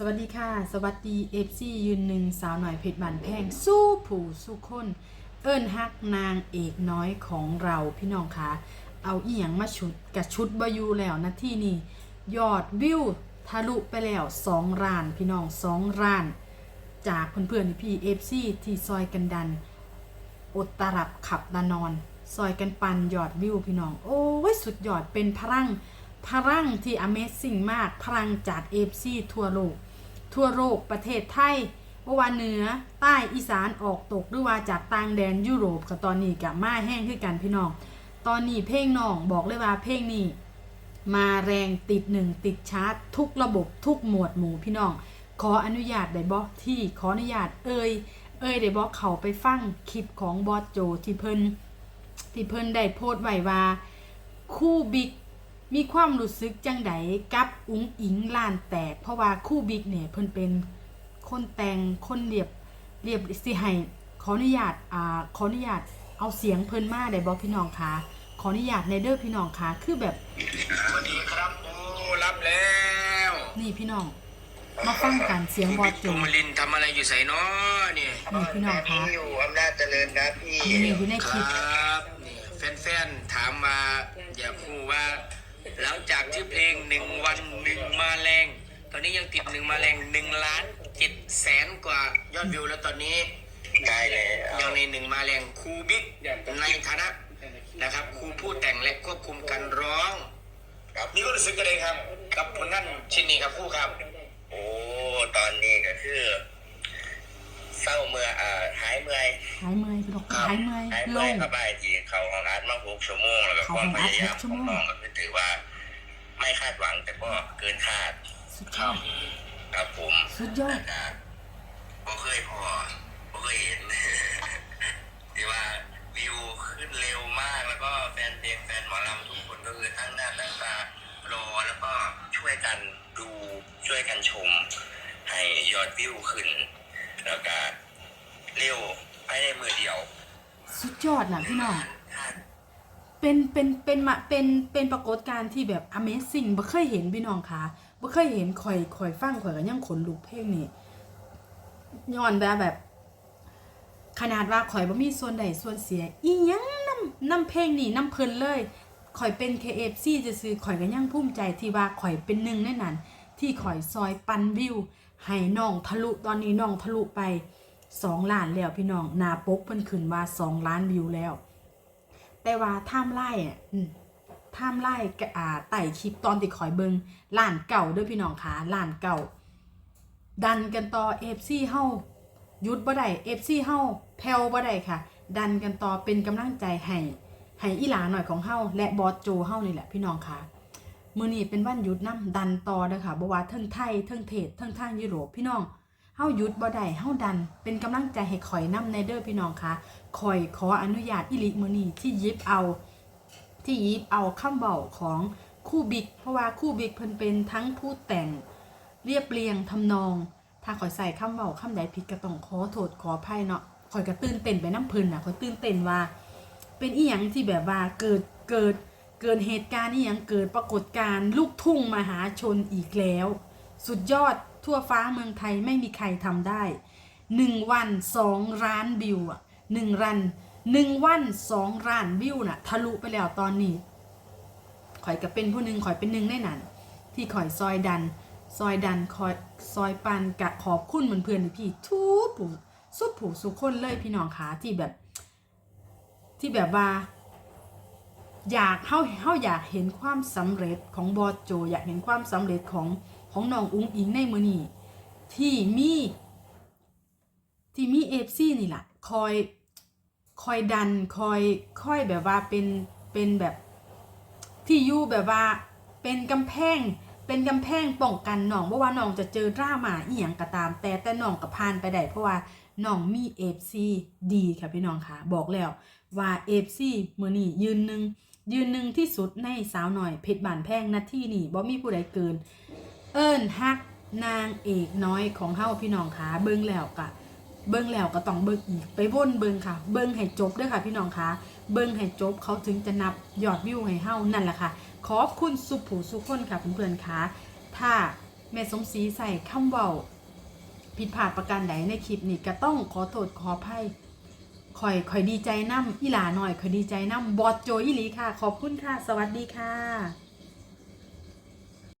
สวัสดีค่ะ สวัสดีเอฟซียืนหนึ่งสาวหน่อยเพชรบันแพงสู้ผู้สู้คนเอิ้นฮักนางเอกน้อยของเราพี่น้องคะเอาเอียงมาชุดกับชุดบอยูแล้วนะที่นี่ยอดวิวทะลุไปแล้ว2ล้านพี่น้อง2ล้าน จากเพื่อนๆพี่เอฟซีที่ซอยกันดันอดตรับขับนานอน ซอยกันปันยอดวิวพี่น้อง โอ้ยสุดยอดเป็นพลังพลังที่ Amazing มากพลังจากเอฟซีทั่วโลก ทั่วโลกประเทศไทยว่าว่าเหนือใต้อีสานออกตกหรือว่าจากต่างแดนยุโรปกับตอนนี้กับมาแห้งขึ้นกันพี่น้อง ตอนนี้เพลงน้องบอกเลยว่าเพลงนี้มาแรงติดหนึ่งติดชาร์ตทุกระบบทุกหมวดหมู่พี่น้อง ขออนุญาตได้บอกที่ขออนุญาตเอ่ยเอ่ยได้บอกเขาไปฟังคลิปของบอสโจที่เพิ่นที่เพิ่นได้โพสต์ไว้ว่าคู่บิ๊ก มีความรู้สึกจังไดกับอุ๋งอิงล้านแตก เพราะว่าคู่บิ๊กเนี่ยเพิ่นเป็นคนแต่งคนเรียบเรียบสิให้ขออนุญาตอ่าขออนุญาตเอาเสียงเพิ่นมาได้บอกพี่น้องคะขออนุญาตในเด้อพี่น้องคะคือแบบสวัสดีครับโอ้รับแล้ว นี่พี่น้อง มาฟังกันเสียงบอสโจคุณมารินทำอะไรอยู่ใส่น้อเนี่ยนี่พี่น้องคะพี่อยู่อำนาจเจริญครับพี่อันนี้อยู่ในคคลิปรับนี่แฟนๆถามมาอยากรู้ว่า หลังจากที่เพลงหนึ่งวันหนึ่งมาแรง ตอนนี้ยังติดหนึ่งมาแรงหนึ่งล้านเจ็ดแสนกว่ายอดวิวแล้วตอนนี้ได้เลยยังในหนึ่งมาแรงครูบิ๊กในฐานะนะครับครูผู้แต่งและควบคุมการร้อง ครับนี่ก็รู้สึกกันเลยครับ กับผลงานชิ้นนี้ครับครูครับ โอ้ตอนนี้ก็คือเศร้าเมื่ออ่าหายเมื่อยหายเมื่อยพี่น้องหายเมื่อยหายลเมื่อยง สบายดีเขาของอาร์ตมาหกชั่วโมงแล้วก็เข้าความของพอาร์ตยายามหกชั่ขวองโมงน้องก็คือถือว่า ไม่คาดหวัง แต่ก็เกินคาดสุดยอดครับผมสุดยอดนะบ่เคยพอบ่เคยเห็นที่ว่าวิวขึ้นเร็วมากแล้วก็แฟนเพลงแฟนหมอลำทุกคนก็คือทั้งหน้าตั้งตารอแล้วก็ช่วยกันดูช่วยกันชม ให้ยอดวิวขึ้น แล้วก็เร็วภายในมือเดียว สุดยอดนะพี่น้อง เป็นเป็นเป็นมาเป็นเป็นปรากฏการณ์ที่แบบ Amazing บ่เคยเห็นพี่น้องคะบ่เคยเห็นข่อยข่อยฟังข่อยก็ยังขนลุกเพลงนี้ย้อนแบบแบบ ขนาดว่าข่อยบ่มีส่วนใดส่วนเสีย อีหยังนำนำเพลงนี้นำเพิ่นเลยข่อยเป็น KFC จะซื้อข่อยก็ยังภูมิใจที่ว่าข่อยเป็นหนึ่งในนั้น ที่ข่อยซอยปันวิวให้น้องทะลุตอนนี้น้องทะลุไป2ล้านแล้วพี่น้องหน้าปกเพิ่นขึ้นว่า2ล้านวิวแล้ว แต่ว่าไทม์ไลน์อะอืมไทม์ไลน์กะอ่าไต่คลิปตอนที่ข่อยเบิงล้านเก่าเด้วยพี่น้องคะล้านเก่า ดันกันต่อ FC เฮาหยุดบ่ได้ FC เฮาแผ่วบ่ได้ค่ะ ดันกันต่อเป็นกำลังใจให้ให้อีหลาหน่อยของเฮาและบอสโจเฮานี่แหละพี่น้องคะมื้อนี้เป็นวันหยุดนํดันต่อเด้อค่ะบ่ว่าเทิงไทยเทิงเทศเทิงทางยุโรปพี่น้อง เฮาหยุดบ่ได้เฮาดัน เป็นกำลังใจให้ข่อยนํในเด้อพี่น้องคะข่อยขออนุญาตอีหลิมื้อนี้ที่ยิบเอา ที่ยิบเอาคำเบาของคู่บิ๊กเพราะว่าคู่บิ๊กเพิ่นเป็นทั้งผู้แต่งเรียบเรียงทำนอง ถ้าข่อยใส่คำเบาคำใดผิดก็ต้องขอโทษขออภัยเนาะข่อยก็ตื่นเต้นไปน้ำเพิ่นน่ะข่อยตื่นเต้นว่า เป็นอีหยังที่แบบว่าเกิดเกิดเกิดเหตุการณ์อีหยังเกิดปรากฏการณ์ลูกทุ่งมหาชนอีกแล้ว สุดยอดทั่วฟ้าเมืองไทยไม่มีใครทำได้หนึ่งวันสองล้านวิวอะหนึ่งรันหนึ่งวันสองล้านวิวน่ะ ทะลุไปแล้วตอนนี้ข่อยก็เป็นผู้หนึ่งข่อยเป็นหนึ่งในนั้นที่ข่อยซอยดัน ซอยดันคอยซอยปันกะขอบคุณเหมือนเพื่อนพี่ทุกผู้สุดผูสุกคนเลยพี่น้องขาที่แบบ ที่แบบว่า อยากเฮาเฮาอยากเห็นความสำเร็จของบอสโจ อยากเห็นความสำเร็จของ ของน้องอุ้งอิงในมือนี้ที่มีที่มีเอฟซีนี่แหละคอยคอยดันคอยคอยแบบว่าเป็นเป็นแบบที่อยู่แบบว่าเป็นกำแพงเป็นกำแพงป้องกันน้องเพราะว่าน้องจะเจอดราม่าอีหยังก็ตาม แต่แต่น้องก็ผ่านไปได้เพราะว่าน้องมีเอฟซีดีค่ะพี่น้องค่ะ บอกแล้วว่าเอฟซีมือนี่ยืนหนึ่งยืนหนึ่งที่สุดในสาวหน่อยเพชรบานแพงนาที่นี่บ่มีผู้ใดเกิน เอิ้นฮักนางเอกน้อยของเฮาพี่น้องคะเบิ่งแล้วก็เบิ่งแล้วก็ต้องเบิ่งอีกไปวนเบิ่งค่ะ เบิ่งให้จบด้วยค่ะพี่น้องคะเบิ่งให้จบเขาถึงจะนับยอดวิวให้เฮานั่นแหละค่ะ ขอบคุณสุผูสุคนค่ะเพื่อนๆคะถ้าแม่สมศรีใส่คำเว้าผิดพลาดประการใดในคลิปนี้ก็ต้องขอโทษขออภัยข่อยข่อยดีใจน้ำอีหลาหน่อยข่อยดีใจน้ำบอดโจอีหลีค่ะ ขอบคุณค่ะ สวัสดีค่ะ